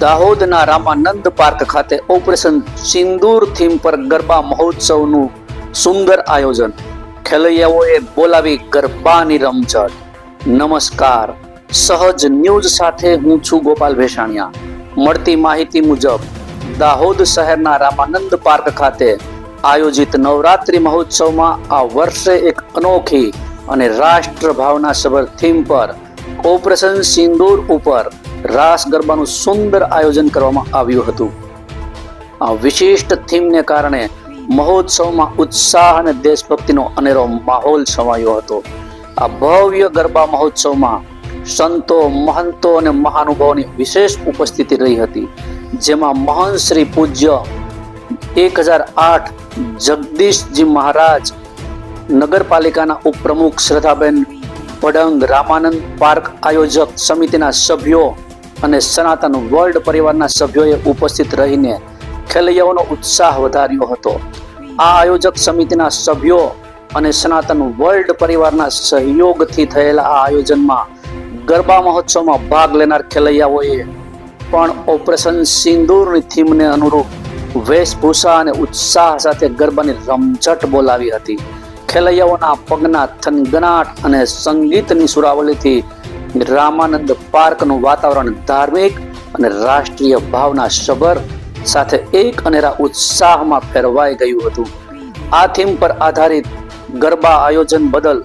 દાહોદના રામાનંદ પાર્ક ખાતે operation Sindoor theme પર ગરબા મહોત્સવનું સુંદર આયોજન. ખેલૈયાઓએ બોલાવી ગરબાની રમઝટ. નમસ્કાર. સહજ ન્યૂઝ સાથે હું છું ગોપાલ ભેસાણિયા. મળતી માહિતી મુજબ, દાહોદ શહેરના રામાનંદ પાર્ક ખાતે આયોજિત નવરાત્રિ મહોત્સવમાં આ વર્ષે એક અનોખી અને રાષ્ટ્રભાવના સભર થીમ પર ઓપરેશન સિંદૂર ઉપર રાસ ગરબાનું સુંદર આયોજન કરવામાં આવ્યું હતું. આ વિશિષ્ટ થીમને કારણે મહોત્સવમાં ઉત્સાહ અને દેશભક્તિનો અનેરો માહોલ છવાયો હતો. આ ભવ્ય ગરબા મહોત્સવમાં સંતો, મહંતો અને મહાનુભાવોની વિશેષ ઉપસ્થિતિ રહી હતી, જેમાં મહાન શ્રી પૂજ્ય એક હજાર આઠ જગદીશજી મહારાજ, નગરપાલિકાના ઉપપ્રમુખ શ્રદ્ધાબેન પડંગ, રામાનંદ પાર્ક આયોજક સમિતિના સભ્યો અને સનાતન વર્લ્ડ પરિવારના સભ્યોએ ઉપસ્થિત રહીને ખેલૈયાઓનો ઉત્સાહ વધાર્યો હતો. આ આયોજક સમિતિના સભ્યો અને સનાતન વર્લ્ડ પરિવારના સહયોગથી થયેલા આ આયોજનમાં ગરબા મહોત્સવમાં ભાગ લેનાર ખેલૈયાઓએ પણ ઓપરેશન સિંદૂરની થીમને અનુરૂપ વેશભૂષા અને ઉત્સાહ સાથે ગરબાની રમઝટ બોલાવી હતી. ખેલૈયાઓના પગના થનગનાટ અને સંગીતની સુરાવલીથી રામાનંદ પાર્કનું વાતાવરણ ધાર્મિક અને રાષ્ટ્રીય ભાવના સભર સાથે એક અનેરા ઉત્સાહમાં ફેરવાઈ ગયું હતું. આ થીમ પર આધારિત ગરબા આયોજન બદલ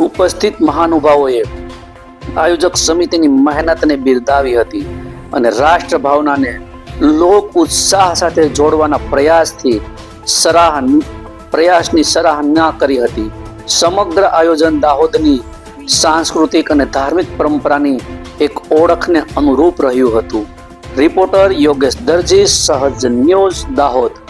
ઉપસ્થિત મહાનુભાવોએ આયોજક સમિતિની મહેનતને બિરદાવી હતી અને રાષ્ટ્ર ભાવનાને લોક ઉત્સાહ સાથે જોડવાના પ્રયાસથી સરાહ પ્રયાસની સરાહના કરી હતી. સમગ્ર આયોજન દાહોદની સાંસ્કૃતિક અને ધાર્મિક પરંપરાની એક ઓળખને અનુરૂપ રહ્યું હતું. રિપોર્ટર યોગેશ દરજી, સહજ ન્યૂઝ દાહોદ.